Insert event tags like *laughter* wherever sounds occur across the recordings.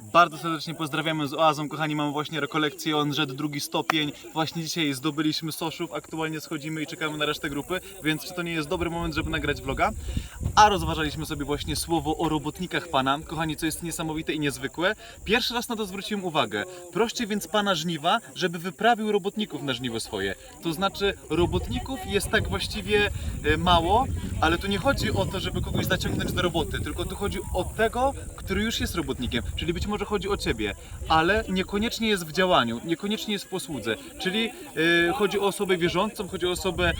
Bardzo serdecznie pozdrawiamy z Oazą, kochani, mamy właśnie rekolekcję, on rzed drugi stopień. Właśnie dzisiaj zdobyliśmy soszów, aktualnie schodzimy i czekamy na resztę grupy, więc czy to nie jest dobry moment, żeby nagrać vloga? A rozważaliśmy sobie właśnie słowo o robotnikach Pana, kochani, co jest niesamowite i niezwykłe. Pierwszy raz na to zwróciłem uwagę. Proście więc Pana żniwa, żeby wyprawił robotników na żniwo swoje. To znaczy robotników jest tak właściwie e, mało, ale tu nie chodzi o to, żeby kogoś zaciągnąć do roboty, tylko tu chodzi o tego, który już jest robotnikiem, czyli być może chodzi o Ciebie, ale niekoniecznie jest w działaniu, niekoniecznie jest w posłudze, czyli e, chodzi o osobę wierzącą, chodzi o osobę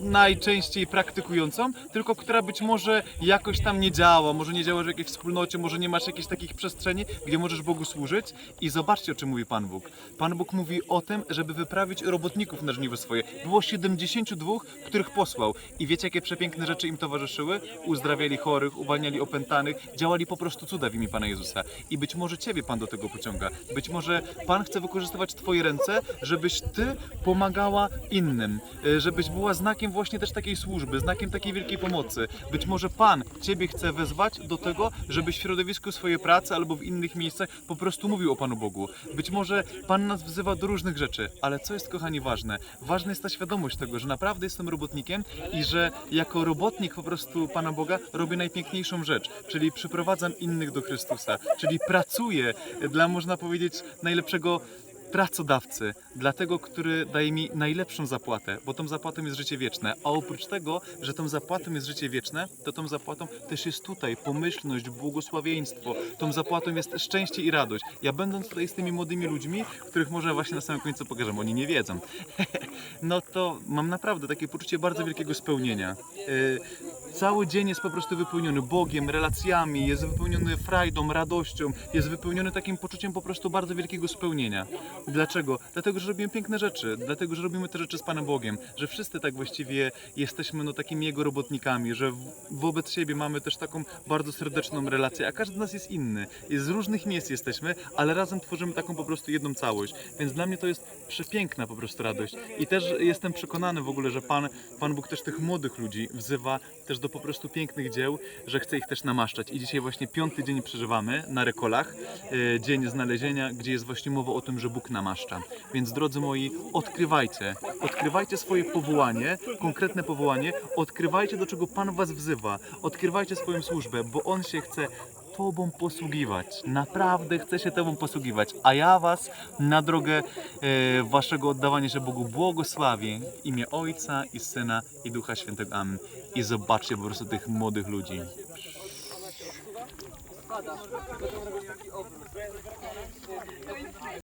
najczęściej praktykującą, tylko która być może jakoś tam nie działa, może nie działasz w jakiejś wspólnocie, może nie masz jakichś takich przestrzeni, gdzie możesz Bogu służyć i zobaczcie o czym mówi Pan Bóg. Pan Bóg mówi o tym, żeby wyprawić robotników na żniwo swoje. Było 72, których posłał i wiecie jakie przepiękne rzeczy im towarzyszyły? Uzdrawiali chorych, uwalniali opętanych, działali po prostu cuda w imię Pana Jezusa. I być może Ciebie Pan do tego pociąga. Być może Pan chce wykorzystywać Twoje ręce, żebyś Ty pomagała innym, y, żebyś była znakiem właśnie też takiej służby, znakiem takiej wielkiej pomocy. Być może Pan Ciebie chce wezwać do tego, żebyś w środowisku swojej pracy albo w innych miejscach po prostu mówił o Panu Bogu. Być może Pan nas wzywa do różnych rzeczy, ale co jest kochani ważne? Ważna jest ta świadomość tego, że naprawdę jestem robotnikiem i że jako robotnik po prostu Pana Boga robię najpiękniejszą rzecz, czyli przyprowadzam innych do Chrystusa, czyli pracuję dla, można powiedzieć, najlepszego pracodawcy, dla tego, który daje mi najlepszą zapłatę, bo tą zapłatą jest życie wieczne. A oprócz tego, że tą zapłatą jest życie wieczne, to tą zapłatą też jest tutaj pomyślność, błogosławieństwo. Tą zapłatą jest szczęście i radość. Ja będąc tutaj z tymi młodymi ludźmi, których może właśnie na samym końcu pokażę, oni nie wiedzą, *laughs* no to mam naprawdę takie poczucie bardzo wielkiego spełnienia. Cały dzień jest po prostu wypełniony Bogiem, relacjami, jest wypełniony frajdą, radością, jest wypełniony takim poczuciem po prostu bardzo wielkiego spełnienia. Dlaczego? Dlatego, że robimy piękne rzeczy, dlatego, że robimy te rzeczy z Panem Bogiem, że wszyscy tak właściwie jesteśmy no, takimi Jego robotnikami, że wobec siebie mamy też taką bardzo serdeczną relację, a każdy z nas jest inny. Z różnych miejsc jesteśmy, ale razem tworzymy taką po prostu jedną całość. Więc dla mnie to jest przepiękna po prostu radość. I też jestem przekonany w ogóle, że Pan, Pan Bóg też tych młodych ludzi wzywa też do po prostu pięknych dzieł, że chce ich też namaszczać. I dzisiaj właśnie piąty dzień przeżywamy na Rekolach, e, dzień znalezienia, gdzie jest właśnie mowa o tym, że Bóg namaszcza. Więc drodzy moi, odkrywajcie, odkrywajcie swoje powołanie, konkretne powołanie, odkrywajcie do czego Pan Was wzywa, odkrywajcie swoją służbę, bo On się chce Tobą posługiwać. Naprawdę chcę się Tobą posługiwać. A ja Was na drogę e, Waszego oddawania się Bogu błogosławię w imię Ojca i Syna i Ducha Świętego. Amen. I zobaczcie po prostu tych młodych ludzi.